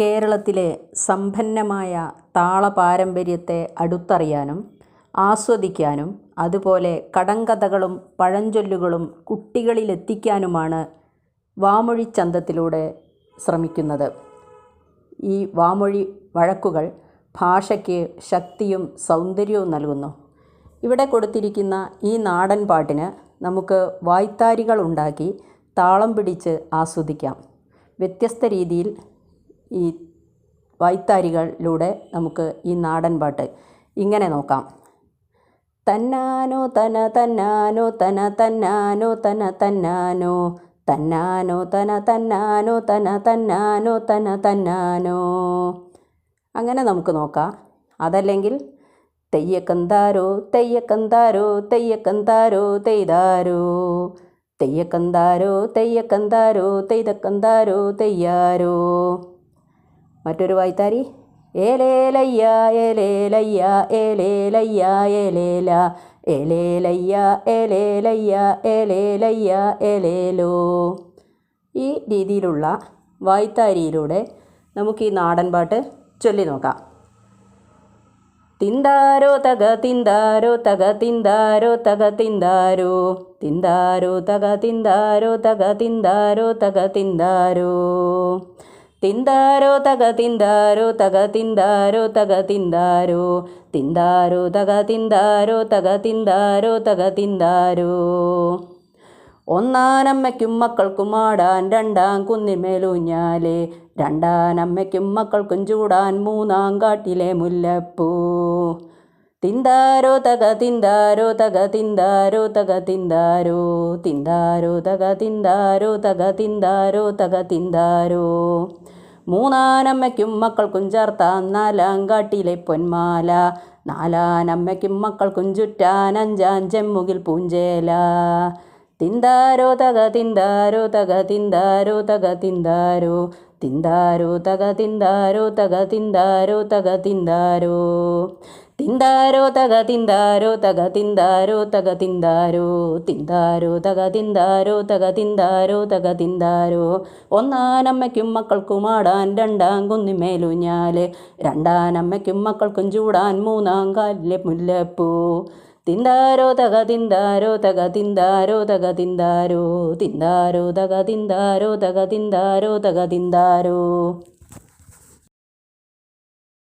കേരളത്തിലെ സമ്പന്നമായ താള പാരമ്പര്യത്തെ അടുത്തറിയാനും ആസ്വദിക്കാനും അതുപോലെ കടങ്കഥകളും പഴഞ്ചൊല്ലുകളും കുട്ടികളിലെത്തിക്കാനുമാണ് വാമൊഴി ചന്തത്തിലൂടെ ശ്രമിക്കുന്നത്. ഈ വാമൊഴി വഴക്കുകൾ ഭാഷയ്ക്ക് ശക്തിയും സൗന്ദര്യവും നൽകുന്നു. ഇവിടെ കൊടുത്തിരിക്കുന്ന ഈ നാടൻ പാട്ടിന് നമുക്ക് വായ്ത്താരികൾ ഉണ്ടാക്കി താളം പിടിച്ച് ആസ്വദിക്കാം. വ്യത്യസ്ത രീതിയിൽ ഈ വൈത്താരികളിലൂടെ നമുക്ക് ഈ നാടൻ പാട്ട് ഇങ്ങനെ നോക്കാം. തന്നാനോ തന തന്നാനോ തന തന്നാനോ തന തന്നാനോ തന്നാനോ തന തന്നാനോ തന തന്നാനോ തന തന്നാനോ. അങ്ങനെ നമുക്ക് നോക്കാം. അതല്ലെങ്കിൽ തെയ്യക്കന്താരോ തെയ്യക്കന്താരോ തെയ്യക്കന്താരോ തെയ്താരോ. തെയ്യക്കന്താരോ തെയ്യക്കന്താരോ തെയ്തക്കന്താരോ തെയ്യാരോ. മറ്റൊരു വായ്ത്താരി. ഏലേലയ്യ ഏലേലയ്യ ഏലേലയ്യ ഏലേല ഏലേലയ്യ ഏലേലയ്യ ഏലേലയ്യ ഏലേലോ. ഈ രീതിയിലുള്ള വായ്ത്താരിയിലൂടെ നമുക്ക് ഈ നാടൻ പാട്ട് ചൊല്ലി നോക്കാം. തിന്താരോ തക തിന്താരോ തക തിന്താരോ തക തിന്താരോ. തിന്താരോ തക തിന്താരോ തക തിന്താരോ തക തിന്താരോ. തിന്താരോ തക തിന്താരോ തക തിന്താരോ തക തിന്താരോ. തിന്താരോ തക തിന്താരോ തക തിന്താരോ തക തിന്താരോ. ഒന്നാനമ്മയ്ക്കും മക്കൾക്കും ആടാൻ രണ്ടാം കുന്നിമേലൂഞ്ഞാലേ രണ്ടാനമ്മയ്ക്കും മക്കൾക്കും ചൂടാൻ മൂന്നാം കാട്ടിലെ മുല്ലപ്പൂ. തിന്താരോ തക തിന്താരോ തക തിന്താരോ തക തിന്താരോ തിന്താരോ തക തിന്താരോ തക തിന്താരോ തക തിന്താരോ. മൂന്നാനമ്മയ്ക്കും മക്കൾക്കും ചേർത്ത നാലാം കാട്ടിലെ പൊന്മാല. നാലാനമ്മയ്ക്കും മക്കൾക്കും ചുറ്റാൻ അഞ്ചാം ചെമ്മുകിൽ പൂഞ്ചേല. തിന്താരോ തക തിന്താരോ തക തിന്താരോ തക തിന്താരോ തിന്താരോ തക തിന്താരോ തക തിന്താരോ തക തിന്താരോ തിന്താരോ തക തിന്താരോ തക തിന്താരോ തക തിന്താരോ തിന്താരോ തക തിന്താരോ തക തിന്താരോ തക തിന്താരോ ഒന്നാനമ്മയ്ക്കും മക്കൾക്കും ആടാൻ രണ്ടാം കുന്നിമേലുഞ്ഞാൽ രണ്ടാനമ്മയ്ക്കും മക്കൾക്കും ചൂടാൻ മൂന്നാം കാലിലെ മുല്ലപ്പൂ തിന്താരോ തക തിന്താരോ തക തിന്താരോ തക തിന്താരോ തിന്താരോ തക തിന്താരോ തക തിന്താരോ തക തിന്താരോ